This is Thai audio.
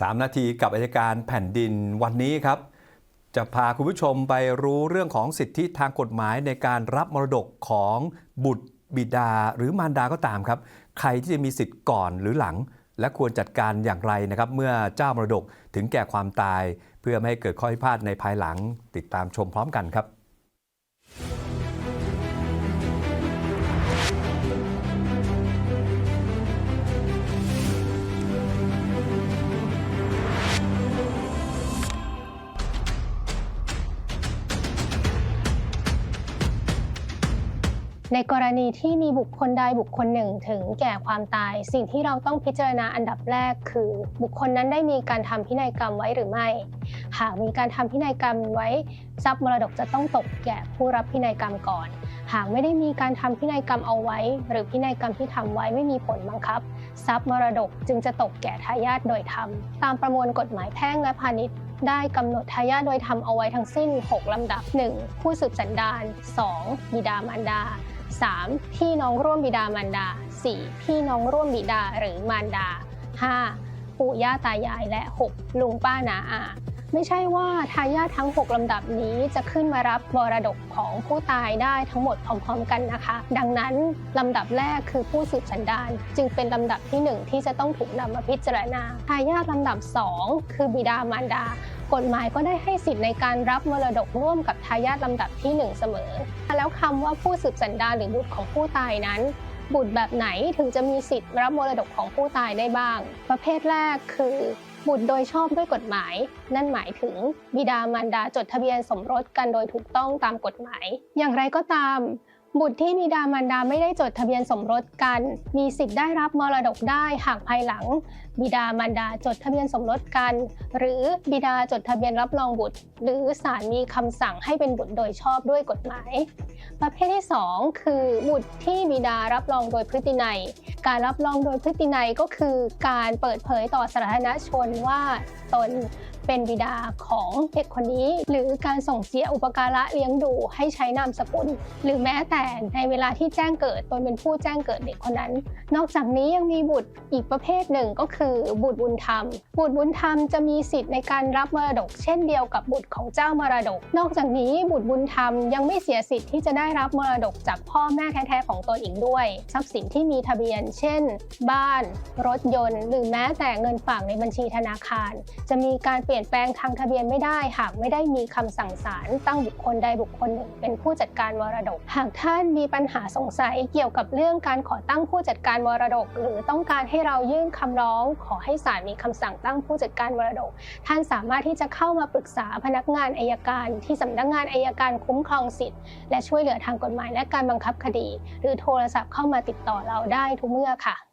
3 นาทีกับอายการแผ่นดินวันนี้ครับ จะพาคุณผู้ชมไปรู้เรื่องของสิทธิทางกฎหมายในการรับมรดกของบุตรบิดาหรือมารดาก็ตามครับ ใครที่จะมีสิทธิ์ก่อนหรือหลัง และควรจัดการอย่างไรนะครับ เมื่อเจ้ามรดกถึงแก่ความตาย เพื่อไม่ให้เกิดข้อพิพาทในภายหลังติดตามชมพร้อมกันครับ ในกรณีที่มีบุคคลใดบุคคลหนึ่งถึงแก่ความตาย สิ่งที่เราต้องพิจารณาอันดับแรกคือ บุคคลนั้นได้มีการทำพินัยกรรมไว้หรือไม่ หากมีการทำพินัยกรรมไว้ทรัพย์มรดกจะต้องตกแก่ผู้รับพินัยกรรมก่อน หากไม่ได้มีการทำพินัยกรรมเอาไว้ หรือพินัยกรรมที่ทำไว้ไม่มีผลบังคับ ทรัพย์มรดกจึงจะตกแก่ทายาทโดยธรรมตามประมวลกฎหมายแพ่งและพาณิชย์ได้กำหนดทายาทโดยธรรมเอาไว้ทั้งสิ้น 6 ลำดับ 1. ผู้สืบสันดาน 2. บิดามารดา 3. พี่น้องร่วมบิดามารดา 4. พี่น้องร่วมบิดาหรือมารดา 5. ปู่ย่าตายายและ 6. ลุงป้านาอา ไม่ใช่ว่าทายาททั้ง 6 ลำดับนี้จะขึ้นมารับมรดกของผู้ตายได้ทั้งหมดพร้อมๆกันนะคะ ดังนั้นลำดับแรกคือผู้สืบสันดาน จึงเป็นลำดับที่ 1 ที่จะต้องถูกนำมาพิจารณาทายาทลำดับ 2 คือบิดามารดา กฎหมายก็ได้ให้สิทธิ์ในการรับมรดกร่วมกับทายาทลำดับที่ 1 เสมอ แล้วคำว่าผู้สืบสันดานหรือบุตรของผู้ตายนั้น บุตรแบบไหนถึงจะมีสิทธิ์รับมรดกของผู้ตายได้บ้าง ประเภทแรกคือบุตรโดยชอบด้วยกฎหมาย นั่นหมายถึงบิดามารดาจดทะเบียนสมรสกันโดยถูกต้องตามกฎหมาย อย่างไรก็ตาม บุตรที่บิดามารดาไม่ได้จดทะเบียนสมรสกัน มีสิทธิ์ได้รับมรดกได้หากภายหลัง บิดามารดาจดทะเบียนสมรสกัน หรือบิดาจดทะเบียนรับรองบุตร หรือศาลมีคำสั่งให้เป็นบุตรโดยชอบด้วยกฎหมาย ประเภทที่ 2 คือ บุตรที่บิดารับรองโดยพฤตินัย การรับรองโดยพฤตินัยก็คือ การเปิดเผยต่อสาธารณชนว่าตนเป็นบิดาของเด็กคนนี้ หรือการส่งเสียอุปการะเลี้ยงดูให้ใช้นามสกุล หรือแม้แต่ในเวลาที่แจ้งเกิดตนเป็นผู้แจ้งเกิดเด็กคนนั้น นอกจากนี้ยังมีบุตรอีกประเภทหนึ่งก็คือ บุตรบุญธรรม บุตรบุญธรรมจะมีสิทธิ์ในการรับมรดก เช่นเดียวกับบุตรของเจ้ามรดก นอกจากนี้บุตรบุญธรรมยังไม่เสียสิทธิ์ที่จะได้รับมรดกจากพ่อแม่แท้ๆของตนอีกด้วย ทรัพย์สินที่มีทะเบียน เช่น บ้าน รถยนต์ หรือแม้แต่เงินฝากในบัญชีธนาคาร จะมีการเปลี่ยนแปลงทางทะเบียนไม่ได้ หากไม่ได้มีคำสั่งศาลตั้งบุคคลใดบุคคลหนึ่ง เป็นผู้จัดการมรดก หากท่านมีปัญหาสงสัยเกี่ยวกับเรื่องการขอตั้งผู้จัดการมรดก หรือต้องการให้เรายื่นคำร้อง ขอให้ศาลมีคำสั่งตั้งผู้จัดการมรดก ท่านสามารถที่จะเข้ามาปรึกษาพนักงานอายการ ที่สำนักงานอายการคุ้มครองสิทธิ์ และช่วยเหลือทางกฎหมายและการบังคับคดี หรือโทรศัพท์เข้ามาติดต่อเราได้ทุกเมื่อค่ะ